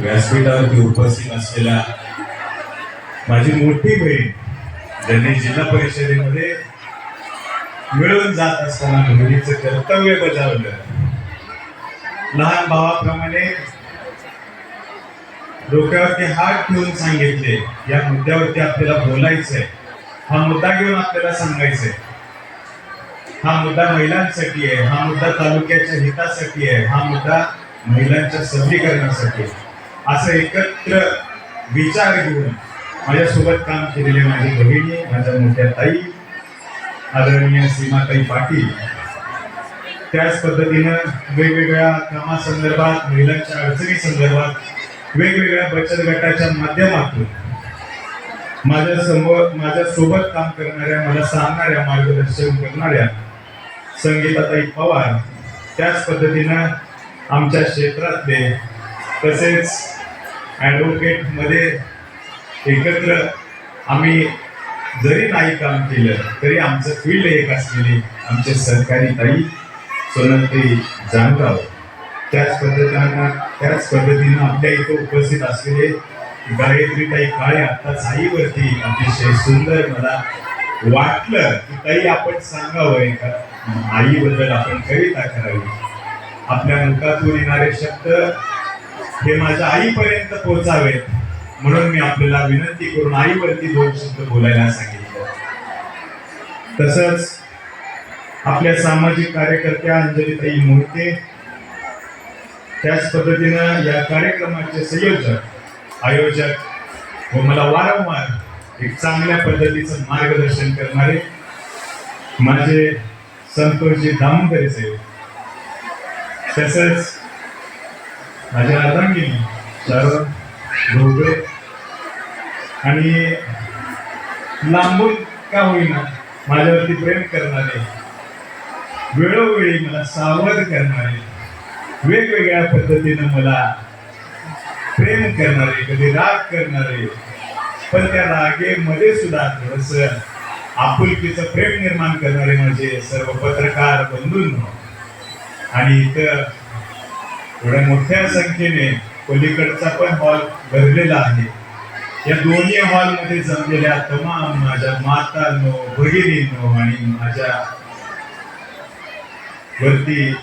व्यासपीठावरती उपस्थित असलेल्या माझी मोठी बहीण ज्यांनी जिल्हा परिषदेमध्ये मिळून जात असताना बहिणीचं कर्तव्य बजावलं. लहान भावाप्रमाणे डोक्यावरती हात ठेवून सांगितले या मुद्द्यावरती आपल्याला बोलायचंय. हा मुद्दा घेऊन आपल्याला सांगायचंय. हा मुद्दा महिलांसाठी आहे हा मुद्दा तालुक्याच्या हितासाठी आहे हा मुद्दा महिलांच्या सबलीकरणासाठी आहे. असं एकत्र विचार घेऊन माझ्यासोबत काम केलेले माझी बहिणी माझ्या मोठ्या ताई आदरणीय सीमाताई पाटील त्याच पद्धतीनं वेगवेगळ्या कामासंदर्भात महिलांच्या अडचणी संदर्भात वेगवेगळ्या बचत गटाच्या माध्यमातून माझ्यासमोर माझ्या सोबत काम करणाऱ्या मला सांगणाऱ्या मार्गदर्शन करणाऱ्या संगीताताई पवार त्याच पद्धतीनं आमच्या क्षेत्रातले तसेच ॲडव्होकेटमध्ये एकत्र आम्ही जरी नाही काम केलं तरी आमचं फील्ड एक असलेली आमचे सरकारी ताई सोनलताई जानगाव त्याच पद्धतीनं त्याच पद्धतीनं आपल्या इथं उपस्थित असलेले गायत्रीताई काळे आता आईवरती अतिशय सुंदर मला वाटलं की ताई आपण सांगावं एका आईबद्दल आपण कविता करावी. आपल्या मुखातून येणारे शब्द हे माझ्या आईपर्यंत पोहोचावेत म्हणून मी आपल्याला विनंती करून आईवरती दोन शब्द बोलायला सांगितलं. तसंच आपल्या सामाजिक कार्यकर्त्या अंजलीताई मोहिते त्याच पद्धतीनं या कार्यक्रमाचे संयोजक आयोजक व मला वारंवार एक चांगल्या पद्धतीचं मार्गदर्शन करणारे माझे संतोषजी दामोदरे साहेब. तसंच माझ्या अर्धांगिनी शरण ढोबळे आणि लांबून का होईना माझ्यावरती प्रेम करणारे वेळोवेळी मला सावध करणारे वेगवेगळ्या पद्धतीनं मला प्रेम करणारे कधी राग करणारे पण त्या रागेमध्ये सुद्धा थोडस आपुलकीचं प्रेम निर्माण करणारे माझे सर्व पत्रकार बंधूंनो. आणि इथं एवढ्या मोठ्या संख्येने पलीकडचा पण हॉल भरलेला आहे. या दोन्ही हॉलमध्ये जमलेल्या तमाम माझ्या मातांनो भगिनींनो आणि माझ्या वरती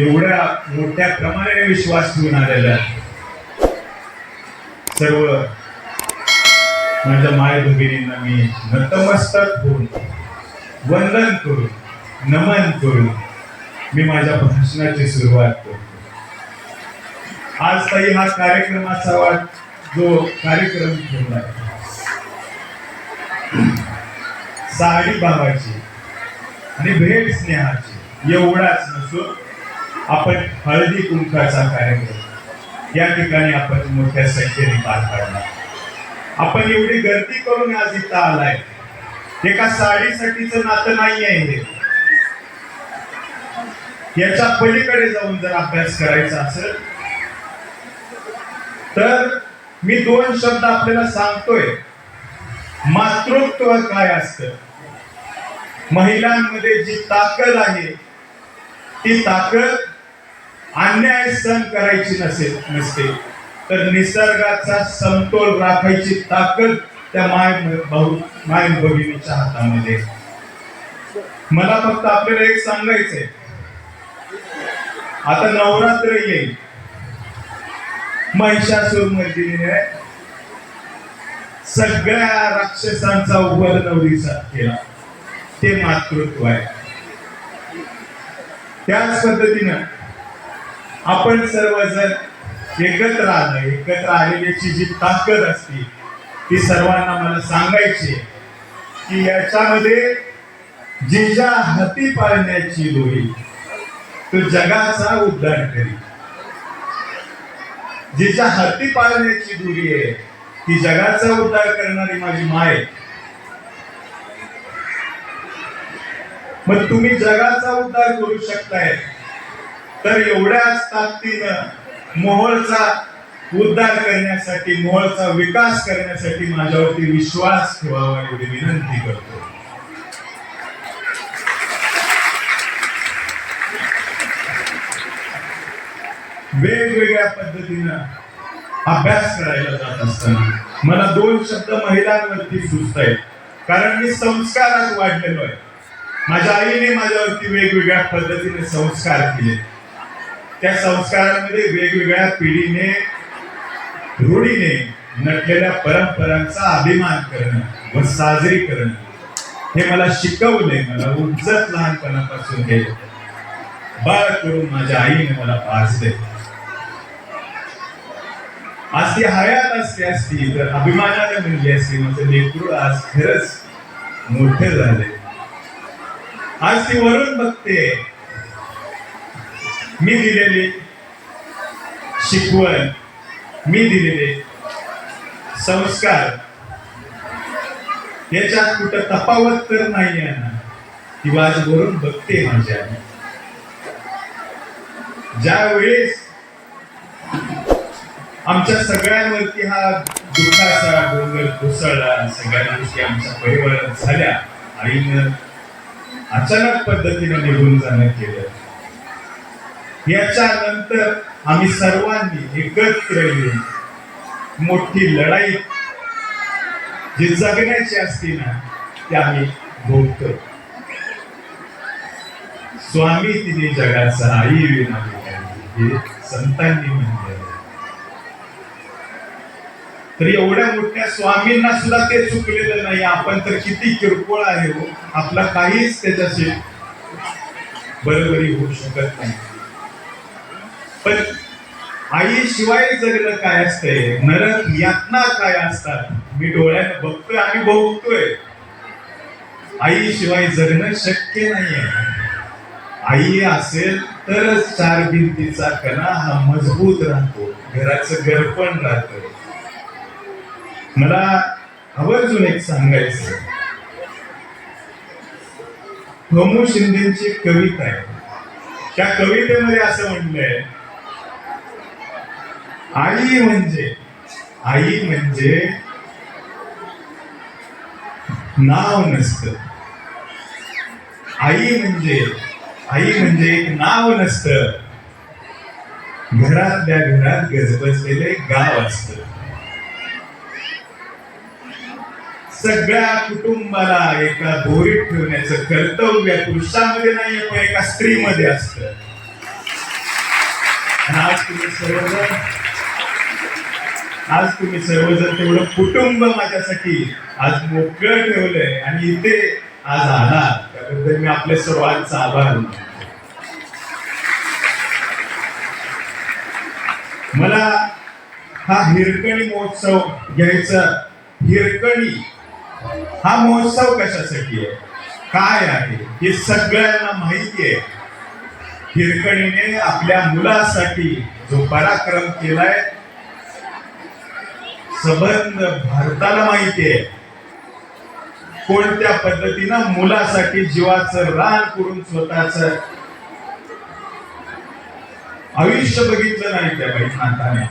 एवढ्या मोठ्या प्रमाणाने विश्वास ठेवून आहे सर्व माझ्या माय भगिनींना मी नतमस्तक होऊन वंदन करून नमन करून मी माझ्या भाषणाची सुरुवात करतो. आज ताई हा कार्यक्रमाचा वाट जो कार्यक्रम ठेवला साडी भावाची आणि भेट स्नेहाची एवढाच नसून आपण हळदी कुंकाचा कार्यक्रम. या ठिकाणी आपण मोठ्या संख्येने पार पाडला. आपण एवढी गर्दी करून आज इथं आलाय. एका साडीसाठीच नातं नाही आहे हे. याच्या पलीकडे जाऊन जर अभ्यास करायचा असेल तर मी दोन शब्द आपल्याला सांगतोय. मातृत्व काय असतं? महिलांमध्ये जी ताकद आहे ती ताकद अन्याय सहन करायची नसेल नसते. तर निसर्गाचा समतोल राखायची ताकद त्या माय भाऊ माय भगिनीच्या हातामध्ये. मला फक्त आपल्याला एक सांगायचंय. आता नवरात्र येईल. महिषासूर मर्दिनीने सगळ्या राक्षसांचा वध नवरीचा केला. ते मातृत्व आहे. त्याच पद्धतीनं आपण सर्वजण एकत्र आलं. एकत्र आलेल्याची जी ताकद असते ती सर्वांना मला सांगायची की याच्यामध्ये जिजा हाती पाळण्याची होईल तो जगाचा उद्धार करी जिच्या हाती पाळण्याची दुरी आहे ती जगाचा उद्धार करणारी माझी माय मग तुम्ही जगाचा उद्धार करू शकताय तर एवढ्याच ताकदीनं मोहळचा उद्धार करण्यासाठी मोहळचा विकास करण्यासाठी माझ्यावरती विश्वास ठेवावा एवढी विनंती करतो. वेगवेगळ्या पद्धतीनं अभ्यास करायला जात असताना मला दोन शब्द महिलांवरती सुचत आहेत कारण मी संस्कारात वाढलेलो आहे. माझ्या आईने माझ्यावरती वेगवेगळ्या पद्धतीने संस्कार केले. त्या संस्कारामध्ये वेगवेगळ्या पिढीने रूढीने नटलेल्या परंपरांचा अभिमान करणं व साजरी करणं हे मला शिकवले मला उंचत लहानपणापासून हे बाळ करून माझ्या आईने मला पाजले. आज ती हयात असली असती तर अभिमानाने म्हणली असती. माझं लेकरू आज खरंच मोठे झाले. आज ती वरून बघते. मी दिलेली शिकवण मी दिलेले संस्कार याच्यात कुठं तफावत तर नाही ना ती आज वरून बघते माझ्या ज्या वेळेस आमच्या सगळ्यांवरती हा दुःखाचा डोंगर कोसळला सगळ्या गोष्टी आमच्या परिवारात झाल्या. आईनं अचानक पद्धतीने निघून जाणं केलं. याच्या नंतर आम्ही सर्वांनी एकत्र येऊन मोठी लढाई जी जगण्याची असती ना ती आम्ही भोगतो. स्वामी तिने जगाचा आई विना हे संतांनी म्हणले. तर एवढ्या मोठ्या स्वामींना सुद्धा ते चुकलेलं नाही. आपण तर किती किरकोळ आहे हो. आपला काहीच त्याच्याशी बरोबरी होऊ शकत नाही. पण आई शिवाय जगणं काय असतंय? नरक यातना काय असतात? मी डोळ्यानं बघतोय आणि भोगतोय आई शिवाय जगणं शक्य नाहीये. आई असेल तरच चार भिंतीचा कणा हा मजबूत राहतो. घराचं गरपण राहतं. मला आवर्जून एक सांगायचं. होमू शिंदेची कविता आहे. त्या कवितेमध्ये असं म्हणलंय आई म्हणजे आई म्हणजे नाव नसत. आई म्हणजे आई म्हणजे एक नाव नसत. घरातल्या घरात गजबजलेले गाव असत. सगळ्या कुटुंबाला एका भोरीत ठेवण्याचं कर्तव्य पुरुषामध्ये नाहीये पण एका स्त्रीमध्ये असत. आज तुम्ही सर्वजण आज तुम्ही सर्वजण तेवढं कुटुंब माझ्यासाठी आज मोकळं ठेवलंय आणि इथे आज आला त्याबद्दल मी आपल्या सर्वांचा आभार मला हा हिरकणी महोत्सव घ्यायचा हिरकणी हा महोत्सव कशासाठी आहे? काय आहे? हे सगळ्यांना माहिती आहे. हिरकणीने आपल्या मुलासाठी जो पराक्रम केलाय संबंध भारताला माहिती आहे. कोणत्या पद्धतीनं मुलासाठी जीवाचं रान करून स्वतःच आयुष्य बघितलं नाही त्या बाई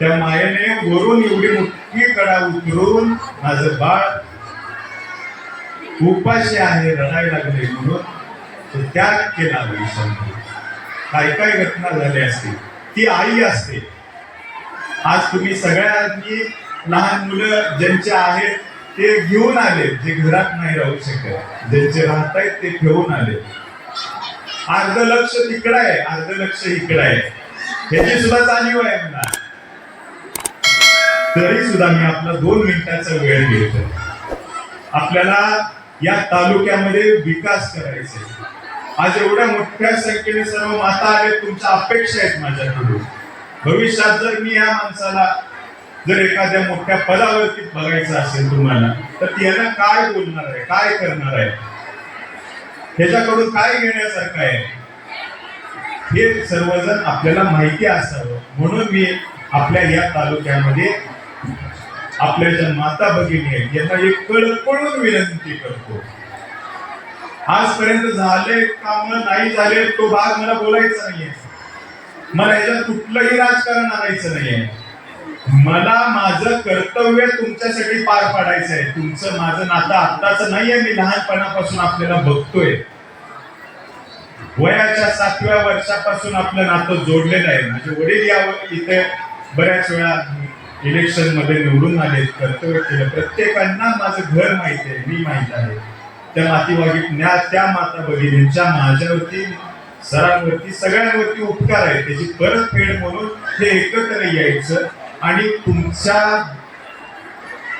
त्या मायेने वरून एवढी मोठी कडा उतरून माझं बाळ उपाशी आहे रडायला लागले म्हणून तो त्याग केला आयुष्यामध्ये काय काय घटना झाल्या असतील. ती आई असते. आज तुम्ही सगळ्यांनी लहान मुलं ज्यांचे आहेत ते घेऊन आले. जे घरात नाही राहू शकत. ज्यांचे राहत आहेत ते घेऊन आले. अर्ध लक्ष तिकडं आहे. अर्ध लक्ष इकडं आहे. ह्याची सुद्धा जाणीव आहे मला. तरी सुद्धा मी आपला दोन मिनिटाचा वेळ घेतो आपल्याला या तालुक्यामध्ये विकास करायचा आहे. आज एवढ्या मोठ्या संख्येने सर्व माता आहेत तुमच्या अपेक्षा आहेत माझ्याकडून. भविष्यात जर मी या माणसाला जर एखाद्या मोठ्या पदावरती बघायचं असेल तुम्हाला तर त्याला काय बोलणार आहे काय करणार आहे? ह्याच्याकडून काय घेण्यासारखं आहे? हे सर्वजण आपल्याला माहिती असावं. म्हणून मी आपल्या या तालुक्यामध्ये आपल्या ज्या माता भगिनी आहेत यांना एक कळकळून विनंती करतो. आजपर्यंत झाले काम नाही झाले तो भाग मला बोलायचा नाहीये. मला याच्यात कुठलंही राजकारण आणायचं नाहीये. मला माझं कर्तव्य तुमच्यासाठी पार पाडायचं आहे. तुमचं माझं नातं आत्ताच नाहीये मी लहानपणापासून आपल्याला बघतोय. वयाच्या सातव्या वर्षापासून आपलं नातं जोडलेलं आहे. माझे वडील या इथे बऱ्याच वेळा इलेक्शनमध्ये निवडून आले कर्तव्य केलं. प्रत्येकांना माझं घर माहिती आहे मी माहीत आहे. त्या मातीवागीत त्या माता भगिनींच्या माझ्यावरती सरांवरती सगळ्यांवरती उपकार आहे. त्याची परतफेड म्हणून हे एकत्र यायचं आणि तुमच्या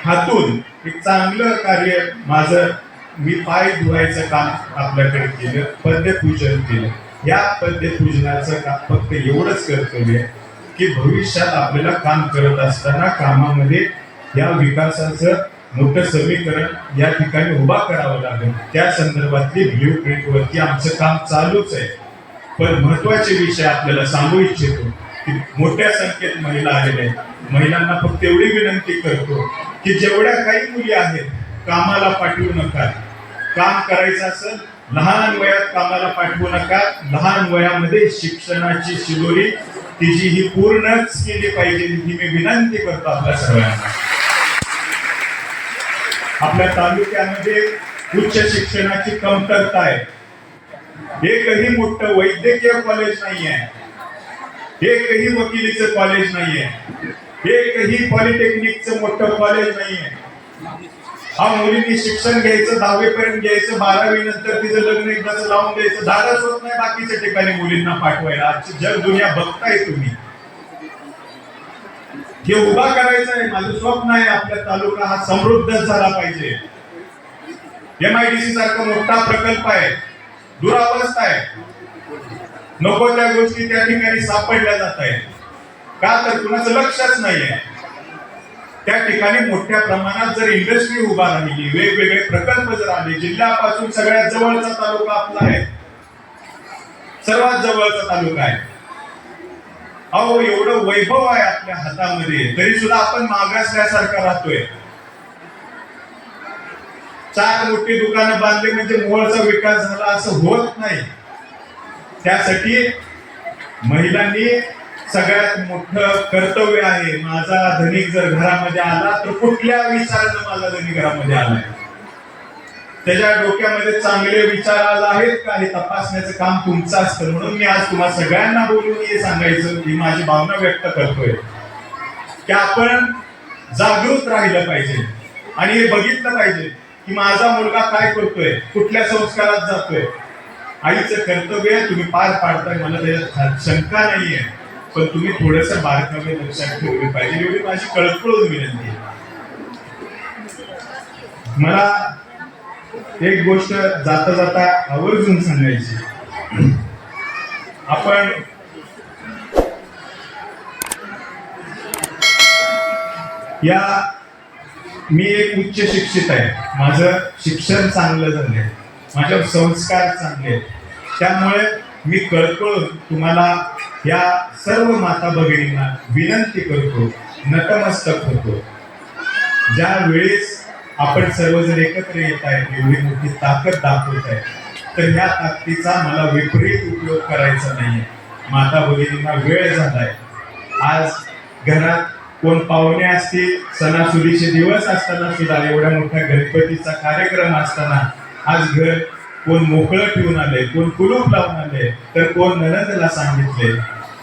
हातून एक चांगलं कार्य माझं मी पाय धुवायचं काम आपल्याकडे केलं पद्यपूजन केलं. या पद्यपूजनाचं काम फक्त एवढंच कर्तव्य आहे. की भविष्यात आपल्याला काम करत असताना कामामध्ये या विकासाचं मोठं समीकरण या ठिकाणी उभा करावं लागेल. त्या संदर्भातली ब्ल्यू प्रिंटवरती आमचं काम चालूच आहे. पण महत्त्वाचे विषय आपल्याला सांगू इच्छितो की मोठ्या संख्येत महिला आलेल्या आहेत. महिलांना फक्त एवढी विनंती करतो की जेवढ्या काही मुली आहेत कामाला पाठवू नका. काम करायचं असेल लहान वयात कामाला पाठवू नका. लहान वयामध्ये शिक्षणाची शिदोरी तिची ही पूर्णच केली पाहिजे ही मी विनंती करतो आपल्या सर्वांना. आपल्या तालुक्यामध्ये उच्च शिक्षणाची कमतरता आहे. एकही मोठं वैद्यकीय कॉलेज नाही आहे एकही वकिलीचं कॉलेज नाही आहे एकही पॉलिटेक्निकचं मोठं कॉलेज नाही आहे हा मुलींनी शिक्षण घ्यायचं दहावी पर्यंत घ्यायचं बारावी नंतर तिचं लग्न एकदाच लावून द्यायचं. धाडस होत नाही बाकीच्या ठिकाणी मुलींना पाठवायला. आजची जग दुनिया बघताय तुम्ही. हे उभा करायचं आहे. माझं स्वप्न आहे आपला तालुका हा समृद्ध झाला पाहिजे. एमआयडीसी सारखा मोठा प्रकल्प आहे. दुरावस्था आहे. नको त्या गोष्टी त्या ठिकाणी सापडल्या जात आहेत. का तर कुणाचं लक्षच नाहीये. त्या ठिकाणी मोठ्या प्रमाणात जर इंडस्ट्री उभा राहिली वेगवेगळे प्रकल्प जर आले जिल्ह्यापासून सगळ्यात जवळचा तालुका आपला आहे. सर्वात जवळचा तालुका आहे. अहो एवढं वैभव आहे आपल्या हातामध्ये तरी सुद्धा आपण मागासल्यासारखा राहतोय. चार मोठी दुकानं बांधली म्हणजे मोहळचा विकास झाला असं होत नाही. त्यासाठी महिलांनी सगळ्यात मोठं कर्तव्य आहे. माझा धनिक जर घरामध्ये आला तर कुठल्या विचारानं माझा धनिक घरामध्ये आलाय त्याच्या डोक्यामध्ये चांगले विचार आला आहेत का? हे तपासण्याचं काम तुमचं असतं. म्हणून मी आज तुम्हाला सगळ्यांना बोलून हे सांगायचं की माझी भावना व्यक्त करतोय. की आपण जागृत राहिलं पाहिजे. आणि हे बघितलं पाहिजे की माझा मुलगा काय करतोय कुठल्या संस्कारात जातोय. आईचं कर्तव्य तुम्ही पार पाडताय. मला त्याच्यात शंका नाहीये. पण तुम्ही थोडस बारकावे लक्षात ठेवले पाहिजे. एवढी माझी कळकळून विनंती आहे. मला एक गोष्ट जाता जाता आवर्जून सांगायची आपण या मी एक उच्च शिक्षित आहे. माझं शिक्षण चांगलं झालंय. माझ्या संस्कार चांगले आहेत. त्यामुळे मी कळकळून तुम्हाला या सर्व माता भगिनींना विनंती करतो नतमस्तक होतो. ज्या वेळेस आपण सर्वजण एकत्र येत आहेत एवढी मोठी ताकद दाखवत आहे तर ह्या ताकदीचा मला विपरीत उपयोग करायचा नाहीये. माता भगिनींना वेळ झालाय. आज घरात कोण पाहुणे असतील सणासुदीचे दिवस असताना सुद्धा एवढ्या मोठ्या गणपतीचा कार्यक्रम असताना आज घर कोण मोकळं ठेवून आले कोण कुलूप लावून आले तर कोण ननदला सांगितले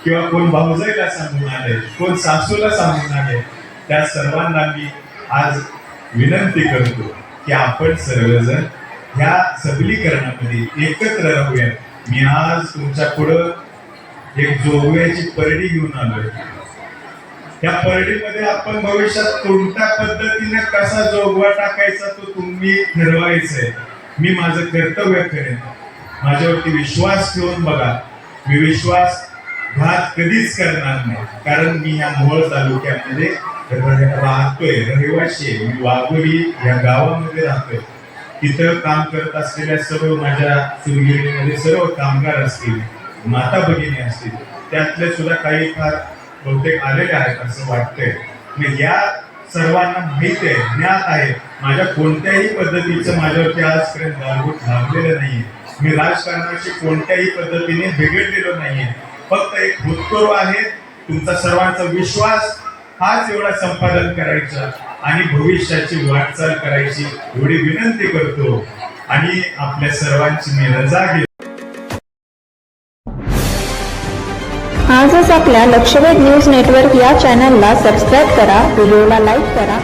किंवा कोण भाऊजाईला सांगून आले कोण सासूला सांगून आले त्या सर्वांना मी आज विनंती करतो की आपण सर्वजण ह्या सबलीकरणामध्ये एकत्र राहूया. मी आज तुमच्या पुढं एक जोगव्याची परडी घेऊन आलोय. त्या परडीमध्ये आपण भविष्यात कोणत्या पद्धतीने कसा जोगवा टाकायचा तो तुम्ही ठरवायचंय. मी माझं कर्तव्य करेन. माझ्यावरती विश्वास ठेवून बघा. मी विश्वास घात कधीच करणार नाही. कारण मी या मोहोळ तालुक्यामध्ये राहतोय रहिवाशी आहे. मी वाघोली या गावामध्ये राहतोय. तिथं काम करत असलेल्या सर्व माझ्या सुरगिरणीमध्ये सर्व कामगार असतील माता भगिनी असतील त्यातले सुद्धा काही फार बहुतेक आलेले आहेत असं वाटतंय. मग या सर्वांना माहीत आहे ज्ञात आहे माझ्या कोणत्याही पद्धतीचं माझ्यावरती आजपर्यंत गालबोट लागलेलं नाहीये. मी राजकारणाशी कोणत्याही पद्धतीने बिघडलेलो नाहीये. फक्त एक भूतपूर्व आहे. तुमचा सर्वांचा विश्वास हाच एवढा संपादन करायचा आणि भविष्याची वाटचाल करायची एवढी विनंती करतो. आणि आपल्या सर्वांची मी रजा घेतो. आजच आपल्या लक्षवेध न्यूज नेटवर्क या चॅनलला सबस्क्राईब करा व्हिडिओला लाईक करा